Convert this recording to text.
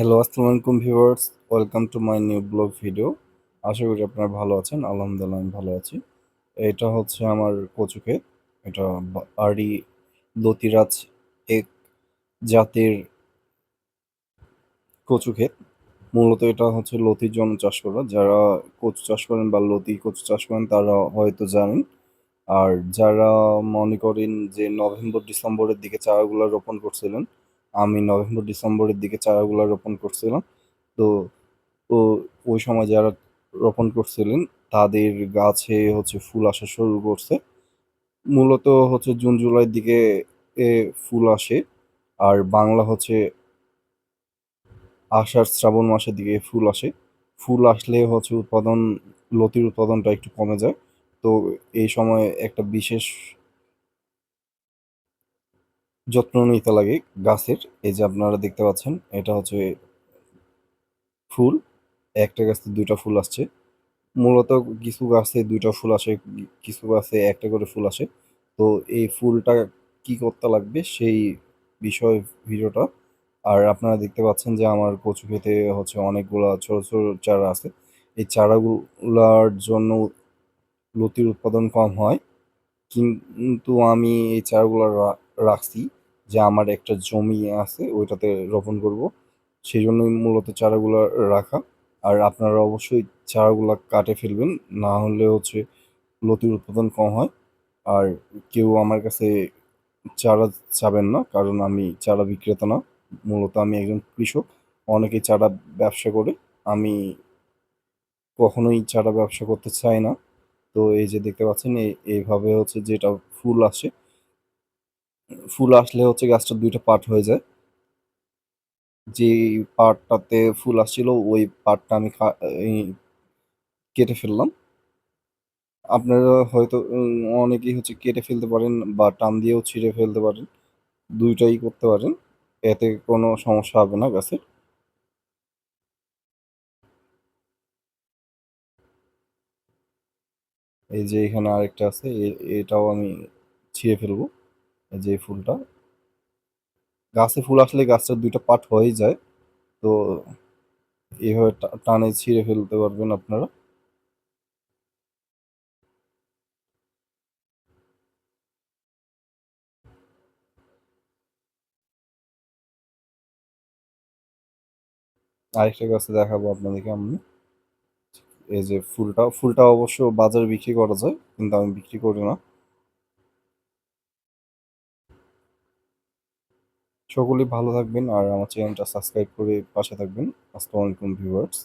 Hello আসসালামু আলাইকুম viewers welcome to my new blog video আশা করি আপনারা ভালো আছেন। আলহামদুলিল্লাহ, আমি ভালো আছি। এটা হচ্ছে আমার কচু ক্ষেত এটা বাড়ি লতিরাজ এক জাতের কচু ক্ষেত মূলত এটা হচ্ছে লতির জন্য চাষ করা। যারা কচু চাষ করেন বা লতি কচু চাষ করেন, তারা হয়তো জানেন। আর যারা মনে করেন যে নভেম্বর, ডিসেম্বরের দিকে চারাগুলো রোপণ করছিলেন আমি নভেম্বর, ডিসেম্বরের দিকে চারাগুলো রোপণ করছিলাম। তো তো ওই সময় যারা রোপণ করছিলেন, তাদের গাছে হচ্ছে ফুল আসা শুরু করছে। মূলত হচ্ছে জুন, জুলাইয়ের দিকে এ ফুল আসে। আর বাংলা হচ্ছে আষাঢ়, শ্রাবণ মাসের দিকে ফুল আসে। ফুল আসলে হচ্ছে উৎপাদন, লতির উৎপাদনটা একটু কমে যায়। তো এই সময় একটা বিশেষ যত্ন নিতে লাগে গাছের। এই যে আপনারা দেখতে পাচ্ছেন, এটা হচ্ছে ফুল। একটা গাছে দুইটা ফুল আসছে। মূলত কিছু গাছে দুইটা ফুল আসে, কিছু গাছে একটা করে ফুল আসে। তো এই ফুলটা কি করতে লাগবে সেই বিষয় ভিডিওটা। আর আপনারা দেখতে পাচ্ছেন যে আমার কচু খেতে হচ্ছে অনেকগুলা ছোট ছোট চারা আছে। এই চারাগুলার জন্য লতির উৎপাদন কম হয়। কিন্তু আমি এই চারাগুলো রাখছি। যে আমার একটা জমি আছে, ওইটাতে রোপণ করব। সেই জন্যই মূলত চারাগুলো রাখা। আর আপনারা অবশ্যই চারাগুলো কাটে ফেলবেন, না হলে হচ্ছে লতির উৎপাদন কম হয়। আর কেউ আমার কাছে চারা চাবেন না, কারণ আমি চারা বিক্রেতা না। মূলত আমি একজন কৃষক, অনেকে চারা ব্যবসা করে। আমি কখনোই চারা ব্যবসা করতে চাই না। তো এই যে দেখতে পাচ্ছেন এইভাবে হচ্ছে যেটা ফুল আসে ফুল আসলে হচ্ছে গাছটা দুইটা পার্ট হয়ে যায়। যে পার্টটাতে ফুল আসছিল, ওই পার্টটা আমি কেটে ফেললাম। আপনারা হয়তো অনেকেই হচ্ছে কেটে ফেলতে পারেন বা টান দিয়েও ছিঁড়ে ফেলতে পারেন। দুইটাই করতে পারেন, এতে কোনো সমস্যা হবে না গাছের এই যে এখানে আরেকটা আছে এটাও আমি ছিঁড়ে ফেলব। যে ফুলটা। গাছে ফুল আসলে গাছটার দুইটা পার্ট হয়ে যায়। তো এইভাবে টানে ছিঁড়ে ফেলতে পারবেন আপনারা। আরেকটা গাছে দেখাবো আপনাদেরকে আমি। এই যে ফুলটা ফুলটা অবশ্য বাজারে বিক্রি করা যায়, কিন্তু আমি বিক্রি করি না। সকলেই ভালো থাকবেন আর আমার চ্যানেলটা সাবস্ক্রাইব করে পাশে থাকবেন। আসসালামু আলাইকুম ভিউয়ার্স